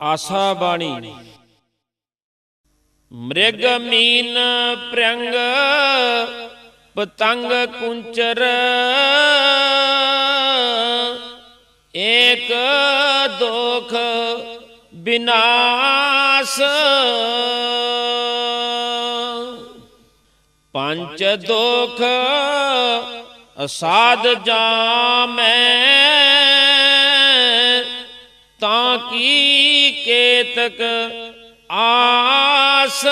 ਆਸਾ ਬਾਣੀ। ਮ੍ਰਿਗ ਮੀਨ ਪ੍ਰੰਗ ਪਤੰਗ ਕੁੰਚਰ ਏਕ ਦੋਖ ਬਿਨਾਸ਼ ਪੰਚ ਦੋਖ ਅਸਾਧ ਜਾਮੈ ਤਾਂ ਕੀ ਕੇਤਕ ਆਸ।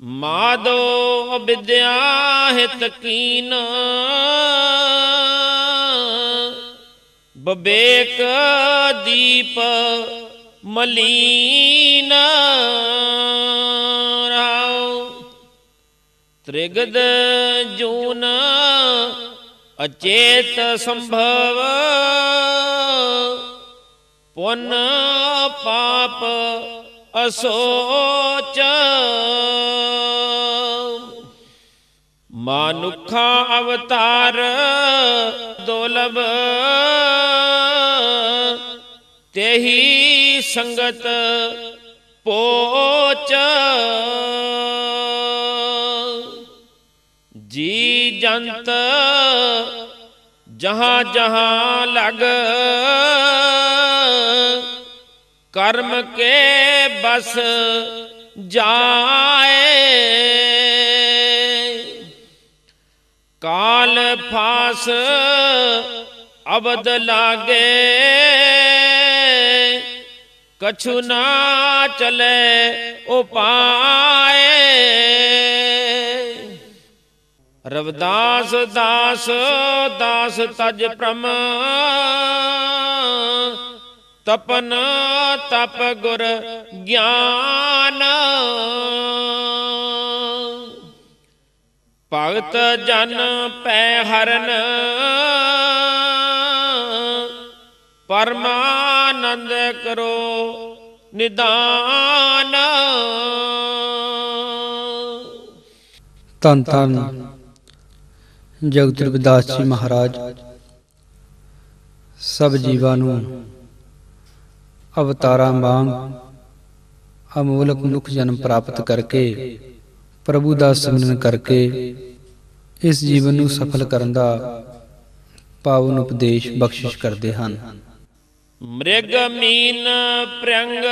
ਮਾਦੋ ਵਿਦਿਆ ਹਿਤ ਕੀਨ। ਬਬੇਕ ਦੀਪ ਮਲੀਨ। ਰਾਉ ਤ੍ਰਿਗਦ ਜੂਨ ਅਚੇਤ ਸੰਭਵ। ਪੁੰਨ ਪਾਪ ਅਸੋਚ। ਮਾਨੁਖਾ ਅਵਤਾਰ ਦੁਲਭ ਤੇਹੀ ਸੰਗਤ ਪੋਚ। ਜੀ ਜੰਤ ਜਹਾਂ ਜਹਾਂ ਲਗ। ਕਰਮ ਕੇ ਬਸ ਜਾਏ। ਕਾਲ ਫਾਸ ਅਬਦ ਲਾਗੇ। ਕਛੂ ਨਾ ਚਲੇ ਉਪਾਏ। ਰਵਦਾਸ ਦਾਸ ਦਾਸ ਤਜ ਪ੍ਰਮ ਤਪਨ ਤਪ ਗੁਰ ਗਿਆਨ। ਭਗਤ ਜਨ ਪੈ ਹਰਨ। ਪਰਮਾਨੰਦ ਕਰੋ ਨਿਦਾਨ। ਧੰਨ ਧੰਨ ਜਗਤ ਰਵਿਦਾਸ ਜੀ ਮਹਾਰਾਜ। ਸਭ ਜੀਵਾਂ ਨੂੰ ਅਵਤਾਰਾਂ ਵਾਂਗ ਅਮੋਲਕ ਮਨੁੱਖ ਜਨਮ ਪ੍ਰਾਪਤ ਕਰਕੇ ਪ੍ਰਭੂ ਦਾ ਸਿਮਰਨ ਕਰਕੇ ਇਸ ਜੀਵਨ ਨੂੰ ਸਫਲ ਕਰਨ ਦਾ ਪਾਵਨ ਉਪਦੇਸ਼ ਬਖਸ਼ਿਸ਼ ਕਰਦੇ ਹਨ। ਮ੍ਰਿਗ ਮੀਨ ਪ੍ਰੰਗ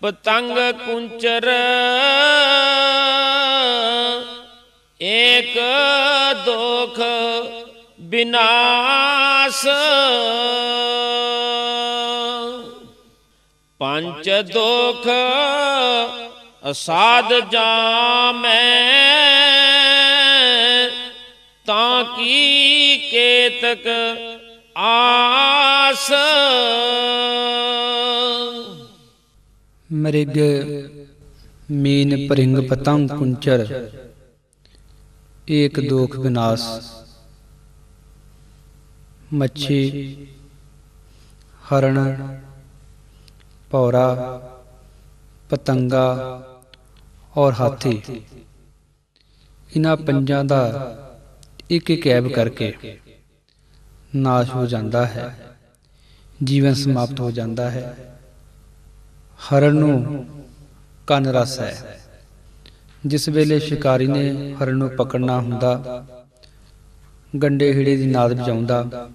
ਪਤੰਗ ਕੁੰਚਰ ਏਕ ਦੋਖ ਬਿਨਾਸ਼ ਪੰਚ ਦੋਖ ਅਸਾਧ ਜਾਮੈ। ਤਾਂ ਕੀ ਕੇਤਕ ਆਸ? ਮ੍ਰਿਗ ਮੀਨ ਪਰਿੰਗ ਪਤੰਗ ਕੁੰਚਰ, ਏਕ ਦੋਖ ਵਿਨਾਸ਼। ਮੱਛੀ ਹਰਣ ਭੌਰਾ, ਪਤੰਗਾ ਔਰ ਹਾਥੀ। ਇਹਨਾਂ ਪੰਜਾਂ ਦਾ ਇੱਕ ਇੱਕ ਐਬ ਕਰਕੇ ਨਾਸ਼ ਹੋ ਜਾਂਦਾ ਹੈ, ਜੀਵਨ ਸਮਾਪਤ ਹੋ ਜਾਂਦਾ ਹੈ। ਹਰਨ ਨੂੰ ਕੰਨ ਰਸ ਹੈ। ਜਿਸ ਵੇਲੇ ਸ਼ਿਕਾਰੀ ਨੇ ਹਰਨ ਨੂੰ ਪਕੜਨਾ ਹੁੰਦਾ, ਗੰਡੇ ਹੀੜੇ ਦੀ ਨਾਦ ਵਜਾਉਂਦਾ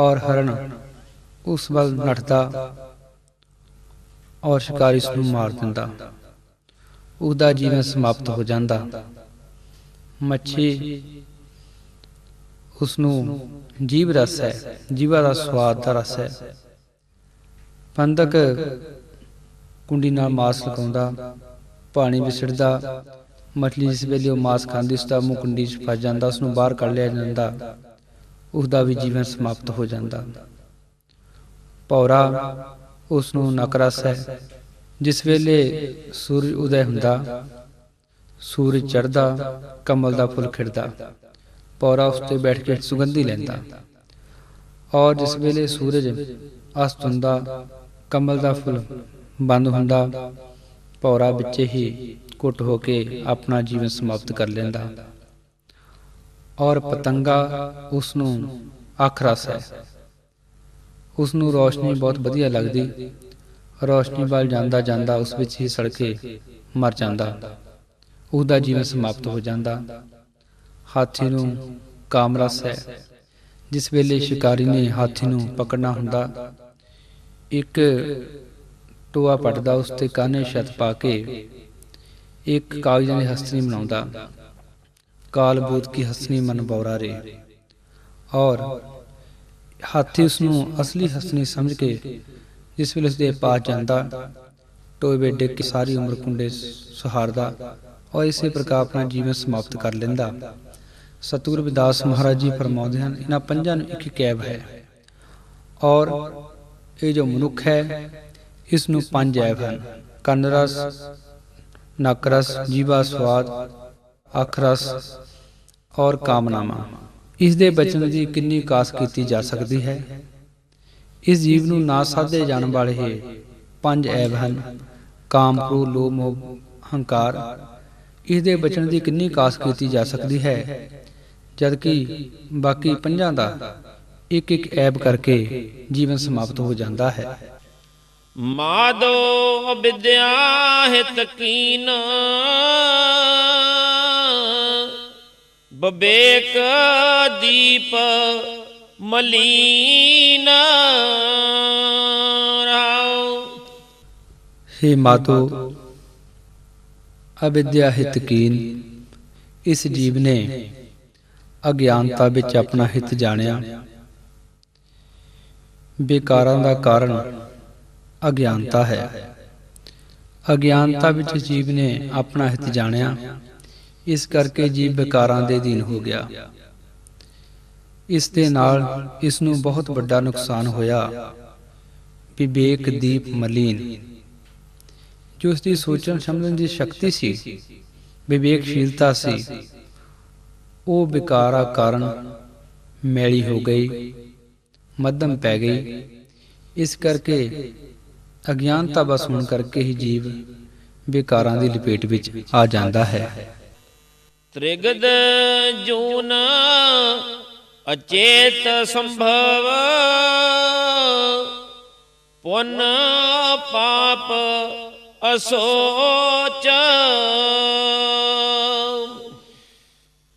ਔਰ ਹਰਨ ਉਸ ਵੱਲ ਨੱਠਦਾ ਔਰ ਸ਼ਿਕਾਰੀ ਉਸ ਨੂੰ ਮਾਰ ਦਿੰਦਾ। ਉਹਦਾ ਜੀਵਨ ਸਮਾਪਤ ਹੋ ਜਾਂਦਾ। ਮੱਛੀ ਉਸ ਨੂੰ ਜੀਵ ਰਸ ਹੈ, ਜੀਵਾ ਦਾ ਸਵਾਦ ਦਾ ਰਸ ਹੈ। ਪੰਦਕ ਕੁੰਡੀ ਨਾਲ ਮਾਸ ਲਗਾਉਂਦਾ, ਪਾਣੀ ਵਿਛੜਦਾ, ਮਛਲੀ ਜਿਸ ਵੇਲੇ ਉਹ ਮਾਸ ਖਾਂਦੀ ਉਸ ਦਾ ਮੂੰਹ ਕੁੰਡੀ 'ਚ ਫਸ ਜਾਂਦਾ ਉਸ ਨੂੰ ਬਾਹਰ ਕੱਢ ਲਿਆ ਜਾਂਦਾ। ਉਸ ਦਾ ਵੀ ਜੀਵਨ ਸਮਾਪਤ ਹੋ ਜਾਂਦਾ। ਪੌਰਾ ਉਸ ਨੂੰ ਨਕਰਸ ਹੈ, ਜਿਸ ਵੇਲੇ ਸੂਰਜ ਉਦੈ ਹੁੰਦਾ, ਸੂਰਜ ਚੜਦਾ ਕਮਲ ਦਾ ਫੁੱਲ ਖਿੜਦਾ, ਪੌਰਾ ਉਸ ਤੇ ਬੈਠ ਕੇ ਸੁਗੰਧੀ ਲੈਂਦਾ। ਔਰ ਜਿਸ ਵੇਲੇ ਸੂਰਜ ਅਸਤ ਹੁੰਦਾ, ਕਮਲ ਦਾ ਫੁੱਲ ਬੰਦ ਹੁੰਦਾ, ਪੌਰਾ ਵਿੱਚ ਹੀ ਕੁੱਟ ਹੋ ਕੇ ਆਪਣਾ ਜੀਵਨ ਸਮਾਪਤ ਕਰ ਲੈਂਦਾ। ਔਰ ਪਤੰਗਾ ਉਸ ਨੂੰ ਅੱਖ ਰਸ ਹੈ। ਉਸ ਨੂੰ ਰੋਸ਼ਨੀ ਬਹੁਤ ਵਧੀਆ ਲੱਗਦੀ। ਰੋਸ਼ਨੀ ਵੱਲ ਜਾਂਦਾ ਜਾਂਦਾ ਉਸ ਵਿੱਚ ਹੀ ਸੜਕੇ ਮਰ ਜਾਂਦਾ। ਉਸ ਜੀਵਨ ਸਮਾਪਤ ਹੋ ਜਾਂਦਾ। ਹਾਥੀ ਨੂੰ ਕਾਮਰਸ ਹੈ ਜਿਸ ਵੇਲੇ ਸ਼ਿਕਾਰੀ ਨੇ ਹਾਥੀ ਨੂੰ ਪਕੜਨਾ ਹੁੰਦਾ। ਇੱਕ ਟੋਆ ਪੱਟਦਾ, ਉਸ ਤੇ ਕਾਨੇ ਛੱਤ ਪਾ ਕੇ ਇੱਕ ਕਾਗਜ਼ਾਂ ਦੀ ਹਸਤਨੀ ਬਣਾਉਂਦਾ ਕਾਲ ਬੂਤ ਕੀ ਹਸਤਨੀ ਮਨ ਬੌਰਾ ਰੇ। ਔਰ ਹਾਥੀ ਉਸ ਨੂੰ ਅਸਲੀ ਹਸਤਨੀ ਸਮਝ ਕੇ ਜਿਸ ਵੇਲੇ ਉਸ ਦੇ ਪਾਸ ਜਾਂਦਾ ਟੋਏ ਡਿੱਗ ਕੇ ਸਾਰੀ ਉਮਰ ਕੁੰਡੇ ਸੁਹਾਰਦਾ ਔਰ ਇਸੇ ਪ੍ਰਕਾਰ ਆਪਣਾ ਜੀਵਨ ਸਮਾਪਤ ਕਰ ਲੈਂਦਾ। ਸਤਿਗੁਰੂ ਵਿਦਾਸ ਮਹਾਰਾਜ ਜੀ ਫਰਮਾਉਂਦੇ ਹਨ ਇਹਨਾਂ ਪੰਜਾਂ ਨੂੰ ਇੱਕ ਕੈਬ ਹੈ। ਔਰ ਇਹ ਜੋ ਮਨੁੱਖ ਹੈ ਇਸ ਨੂੰ ਪੰਜ ਐਬ ਹਨ। ਕੰਨ ਰਸ ਨੱਕ ਰਸ ਜੀਵਾ ਸਵਾਦ ਅੱਖ ਰਸ ਔਰ ਕਾਮਨਾਮਾ ਇਸ ਦੇ ਬਚਨ ਦੀ ਕਿੰਨੀ ਕਾਸ ਕੀਤੀ ਜਾ ਸਕਦੀ ਹੈ? ਇਸ ਜੀਵ ਨੂੰ ਨਾ ਸਾਧੇ ਜਾਣ ਵਾਲੇ ਪੰਜ ਐਬ ਹਨ। ਕਾਮ ਕ੍ਰੋਧ ਲੋਭ, ਮੋਹ, ਹੰਕਾਰ। ਇਸ ਦੇ ਬਚਨ ਦੀ ਕਿੰਨੀ ਕਾਸ ਕੀਤੀ ਜਾ ਸਕਦੀ ਹੈ? ਜਦਕਿ ਬਾਕੀ ਪੰਜਾਂ ਦਾ ਇੱਕ ਇੱਕ ਐਬ ਕਰਕੇ ਜੀਵਨ ਸਮਾਪਤ ਹੋ ਜਾਂਦਾ ਹੈ। ਮਾਦੋ ਵਿਦਿਆ ਹਿਤ ਕੀਨ। ਬਬੇਕ ਦੀਪ ਮਲੀਨ ਰਾਉ ਹੇ ਮਾਤੋ, ਅਵਿਦਿਆ ਹਿਤ ਕੀਨ, ਇਸ ਜੀਵ ਨੇ ਅਗਿਆਨਤਾ ਵਿੱਚ ਆਪਣਾ ਹਿੱਤ ਜਾਣਿਆ। ਬੇਕਾਰਾਂ ਦਾ ਕਾਰਨ ਅਗਿਆਨਤਾ ਹੈ। ਅਗਿਆਨਤਾ ਵਿੱਚ ਜੀਵ ਨੇ ਆਪਣਾ ਹਿੱਤ ਜਾਣਿਆ। ਇਸ ਕਰਕੇ ਜੀਵ ਬੇਕਾਰਾਂ ਦੇ ਅਧੀਨ ਹੋ ਗਿਆ। ਇਸ ਦੇ ਨਾਲ ਇਸ ਨੂੰ ਬਹੁਤ ਵੱਡਾ ਨੁਕਸਾਨ ਹੋਇਆ। ਵਿਵੇਕ ਦੀਪ ਮਲੀਨ, ਜੋ ਉਸ ਦੀ ਸੋਚਣ ਸਮਝਣ ਦੀ ਸ਼ਕਤੀ ਸੀ, ਵਿਵੇਕਸ਼ੀਲਤਾ ਸੀ, ਉਹ ਵਿਕਾਰਾ ਕਾਰਨ ਮੈਲੀ ਹੋ ਗਈ, ਮੱਧਮ ਪੈ ਗਈ। ਇਸ ਕਰਕੇ ਅਗਿਆਨਤਾ ਬਸ ਹੋਣ ਕਰਕੇ ਹੀ ਜੀਵ ਵਿਕਾਰਾਂ ਦੀ ਲਪੇਟ ਵਿੱਚ ਆ ਜਾਂਦਾ ਹੈ। ਤ੍ਰਿਗਦ ਜੂਨ ਅਚੇਤ ਸੰਭਵ। ਪੁਨ ਪਾਪ ਅਸੋਚ।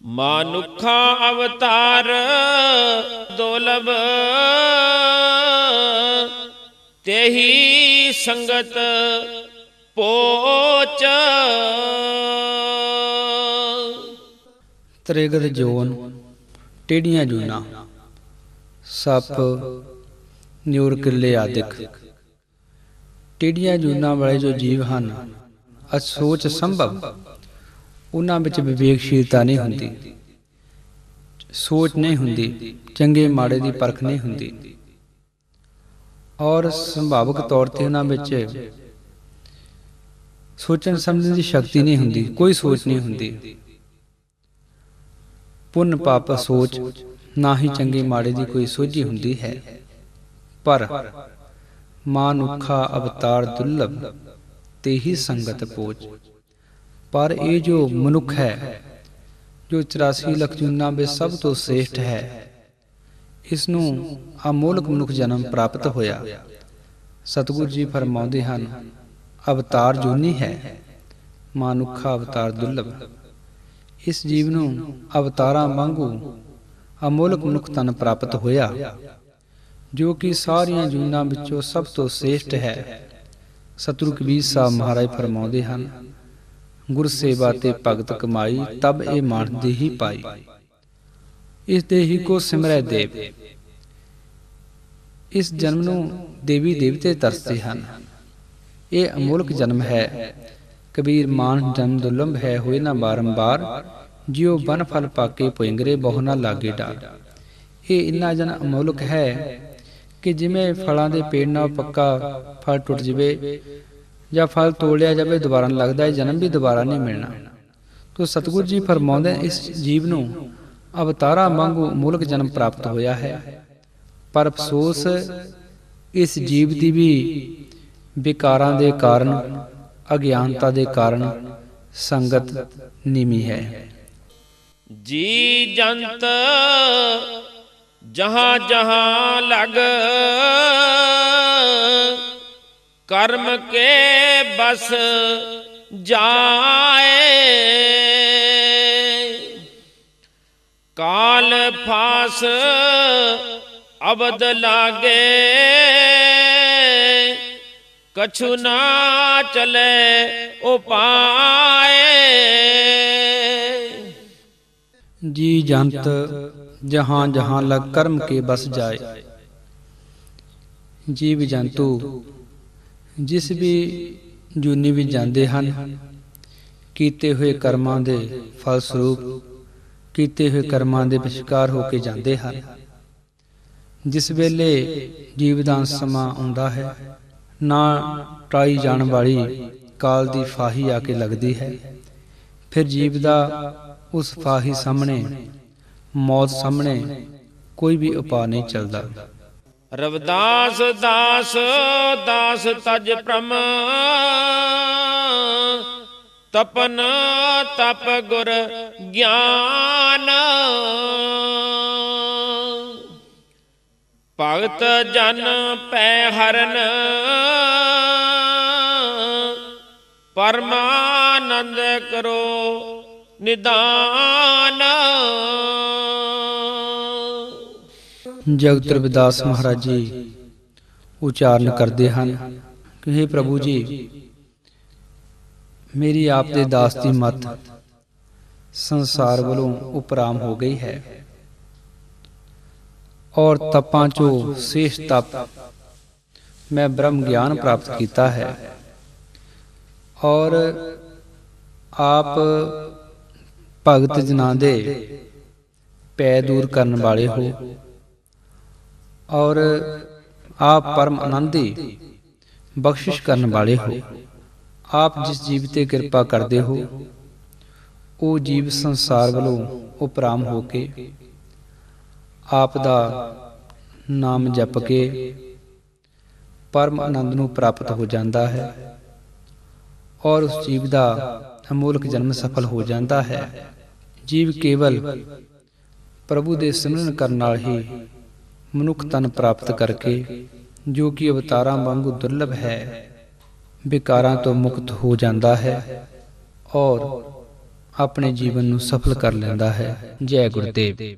ਮਾਨੁਖਾ ਅਵਤਾਰ ਦੁਲਭ ਤੇਹੀ ਸੰਗਤ ਪੋਚ। ਤ੍ਰਿਗਦ ਜੋਨ ਟੇਡੀਆਂ ਜੂਨਾ, ਸੱਪ, ਨਿਉਰ ਕਿੱਲੇ ਆਦਿਕ। ਟੇਡੀਆਂ ਜੂਨਾ ਵਾਲੇ ਜੋ ਜੀਵ ਹਨ ਅਸੋਚ ਸੰਭਵ, ਉਹਨਾਂ ਵਿੱਚ ਵਿਵੇਕਸ਼ੀਲਤਾ ਨਹੀਂ ਹੁੰਦੀ। ਸੋਚ ਨਹੀਂ ਹੁੰਦੀ, ਚੰਗੇ ਮਾੜੇ ਦੀ ਪਰਖ ਨਹੀਂ ਹੁੰਦੀ। ਔਰ ਸੰਭਾਵਕ ਤੌਰ ਤੇ ਉਹਨਾਂ ਵਿੱਚ ਸੋਚਣ ਸਮਝਣ ਦੀ ਸ਼ਕਤੀ ਨਹੀਂ ਹੁੰਦੀ, ਕੋਈ ਸੋਚ ਨਹੀਂ ਹੁੰਦੀ। ਪੁੰਨ ਪਾਪ ਸੋਚ ਨਾ ਹੀ ਚੰਗੇ ਮਾੜੇ ਦੀ ਕੋਈ ਸੋਝੀ ਹੁੰਦੀ ਹੈ। ਪਰ ਮਾਨੁਖਾ ਅਵਤਾਰ ਦੁਰਲਭ ਤੇ ਹੀ ਸੰਗਤ ਪੋਚ। ਪਰ ਇਹ ਜੋ ਮਨੁੱਖ ਹੈ, ਜੋ 84 ਲੱਖ ਜੁਨਾ ਵਿੱਚ ਸਭ ਤੋਂ ਸ੍ਰੇਸ਼ਟ ਹੈ ਇਸ ਨੂੰ ਅਮੋਲਕ ਮਨੁੱਖ ਜਨਮ ਪ੍ਰਾਪਤ ਹੋਇਆ। ਸਤਿਗੁਰੂ ਜੀ ਫਰਮਾਉਂਦੇ ਹਨ, ਅਵਤਾਰ ਜੂਨੀ ਹੈ ਮਾਨੁਖਾ ਅਵਤਾਰ ਦੁਰਲਭ ਇਸ ਜੀਵ ਨੂੰ ਅਵਤਾਰਾਂ ਵਾਂਗੂ ਅਮੋਲਕ ਮਨੁੱਖ ਤਨ ਪ੍ਰਾਪਤ ਹੋਇਆ, ਜੋ ਕਿ ਸਾਰੀਆਂ ਜੂਨਾਂ ਵਿੱਚੋਂ ਸਭ ਤੋਂ ਸ੍ਰੇਸ਼ਟ ਹੈ। ਸਤਿਗੁਰੂ ਕਬੀਰ ਸਾਹਿਬ ਮਹਾਰਾਜ ਫਰਮਾਉਂਦੇ ਹਨ, ਗੁਰ ਸੇਵਾ ਤੇ ਭਗਤ ਕਮਾਈ ਤਬ ਇਹ ਮਾਨ ਦੀ ਹੀ ਪਾਈ। ਇਸ ਦੇ ਹੀ ਕੋ ਸਿਮਰੈ ਦੇਵ। ਇਸ ਜਨਮ ਨੂੰ ਦੇਵੀ ਦੇਵਤੇ ਤਰਸਦੇ ਹਨ। ਇਹ ਅਮੋਲਕ ਜਨਮ ਹੈ। ਕਬੀਰ ਮਾਨ ਜਨਮ ਦੁਲੰਭ ਹੈ ਹੋਏ ਨਾ ਬਾਰੰਬਾਰ, ਜਿਉ ਬਨ ਫਲ ਪਾਕੇ ਪੁੰਗਰੇ ਬਹੁ ਨਾ ਲਾਗੇ ਡਾਰ। ਇਹ ਇੰਨਾ ਜਨ ਅਮੋਲਕ ਹੈ ਕਿ ਜਿਵੇਂ ਫਲਾਂ ਦੇ ਪੇੜ ਨਾਲ ਪੱਕਾ ਫਲ ਟੁੱਟ ਜਵੇ ਜਾਂ ਫਲ ਤੋੜਿਆ ਜਾਵੇ, ਦੁਬਾਰਾ ਨਹੀਂ ਲੱਗਦਾ ਇਹ ਜਨਮ ਵੀ ਦੁਬਾਰਾ ਨਹੀਂ ਮਿਲਣਾ। ਤੋ ਸਤਿਗੁਰੂ ਜੀ ਫਰਮਾਉਂਦੇ ਇਸ ਜੀਵ ਨੂੰ ਅਵਤਾਰਾ ਵਾਂਗੂ ਮੂਲਕ ਜਨਮ ਪ੍ਰਾਪਤ ਹੋਇਆ ਹੈ। ਪਰ ਅਫਸੋਸ, ਇਸ ਜੀਵ ਦੀ ਵੀ ਵਿਕਾਰਾਂ ਦੇ ਕਾਰਨ ਅਗਿਆਨਤਾ ਦੇ ਕਾਰਨ ਸੰਗਤ ਨੀਵੀਂ ਹੈ। ਜੀ ਜੰਤ, ਜਹਾਂ ਜਹਾਂ ਲਗ, ਕਰਮ ਕੇ ਬਸ ਜਾਏ। ਕਾਲ ਫਾਸ ਅਬਦ ਲਾਗੇ ਕਛੁ ਨਾ ਚਲੇ, ਉਪਾਏ। ਜੀ ਜੰਤ, ਜਹਾਂ ਜਹਾਂ ਲਗ ਕਰਮ ਕੇ ਬਸ ਜਾਏ। ਜੀਵ ਜੰਤੂ, ਜਿਸ ਵੀ ਜੂਨੀ ਵਿੱਚ ਜਾਂਦੇ ਹਨ, ਕੀਤੇ ਹੋਏ ਕਰਮਾਂ ਦੇ ਫਲ ਸਰੂਪ ਕੀਤੇ ਹੋਏ ਕਰਮਾਂ ਦੇ ਵਿਚਕਾਰ ਹੋ ਕੇ ਜਾਂਦੇ ਹਨ। ਜਿਸ ਵੇਲੇ ਜੀਵਦਾਨ ਸਮਾਂ ਆਉਂਦਾ ਹੈ ਨਾ ਟਾਈ ਜਾਣ ਵਾਲੀ ਕਾਲ ਦੀ ਫਾਹੀ ਆ ਕੇ ਲੱਗਦੀ ਹੈ। ਫਿਰ ਜੀਵ ਦਾ ਉਸ ਫਾਹੀ ਸਾਹਮਣੇ, ਮੌਤ ਸਾਹਮਣੇ ਕੋਈ ਵੀ ਉਪਾਅ ਨਹੀਂ ਚੱਲਦਾ। ਰਵਦਾਸ ਦਾਸ ਦਾਸ ਤਜ ਪ੍ਰਮ ਤਪਨ ਤਪ ਗੁਰ ਗਿਆਨ। ਭਗਤ ਜਨ ਪੈ ਹਰਨ। ਪਰਮਾਨੰਦ ਕਰੋ ਨਿਦਾਨ। ਜਗਤ ਰਵਿਦਾਸ ਮਹਾਰਾਜ ਜੀ, ਉਚਾਰਨ ਕਰਦੇ ਹਨ ਕਿ हे ਪ੍ਰਭੂ ਜੀ, ਮੇਰੀ ਆਪ ਦੇ ਦਾਸ ਦੀ ਮਤ ਸੰਸਾਰ ਵੱਲੋਂ ਉਪਰਾਮ ਹੋ ਗਈ ਹੈ। ਔਰ ਤਪਾਂ ਚੋ ਸੇਸ਼ ਤਪ ਮੈਂ ਬ੍ਰਹਮ ਗਿਆਨ ਪ੍ਰਾਪਤ ਕੀਤਾ ਹੈ। ਔਰ ਆਪ ਭਗਤ ਜਨਾਂ ਦੇ ਪੈ ਦੂਰ ਕਰਨ ਵਾਲੇ ਹੋ। ਔਰ ਆਪ ਪਰਮ ਆਨੰਦੀ ਬਖਸ਼ਿਸ਼ ਕਰਨ ਵਾਲੇ ਹੋ। ਆਪ ਜਿਸ ਜੀਵ ਤੇ ਕਿਰਪਾ ਕਰਦੇ ਹੋ, ਉਹ ਜੀਵ ਸੰਸਾਰ ਵੱਲੋਂ ਉਪਰਾਮ ਹੋ ਕੇ ਆਪ ਦਾ ਨਾਮ ਜਪ ਕੇ ਪਰਮ ਆਨੰਦ ਨੂੰ ਪ੍ਰਾਪਤ ਹੋ ਜਾਂਦਾ ਹੈ ਔਰ ਉਸ ਜੀਵ ਦਾ ਅਮੋਲਕ ਜਨਮ ਸਫਲ ਹੋ ਜਾਂਦਾ ਹੈ। ਜੀਵ ਕੇਵਲ ਪ੍ਰਭੂ ਦੇ ਸਿਮਰਨ ਕਰਨ ਨਾਲ ਹੀ ਮਨੁੱਖ ਤਨ ਪ੍ਰਾਪਤ ਕਰਕੇ ਜੋ ਕਿ ਅਵਤਾਰਾਂ ਵਾਂਗੂ ਦੁਰਲਭ ਹੈ, ਵਿਕਾਰਾਂ ਤੋਂ ਮੁਕਤ ਹੋ ਜਾਂਦਾ ਹੈ ਔਰ ਆਪਣੇ ਜੀਵਨ ਨੂੰ ਸਫਲ ਕਰ ਲੈਂਦਾ ਹੈ। ਜੈ ਗੁਰਦੇਵ।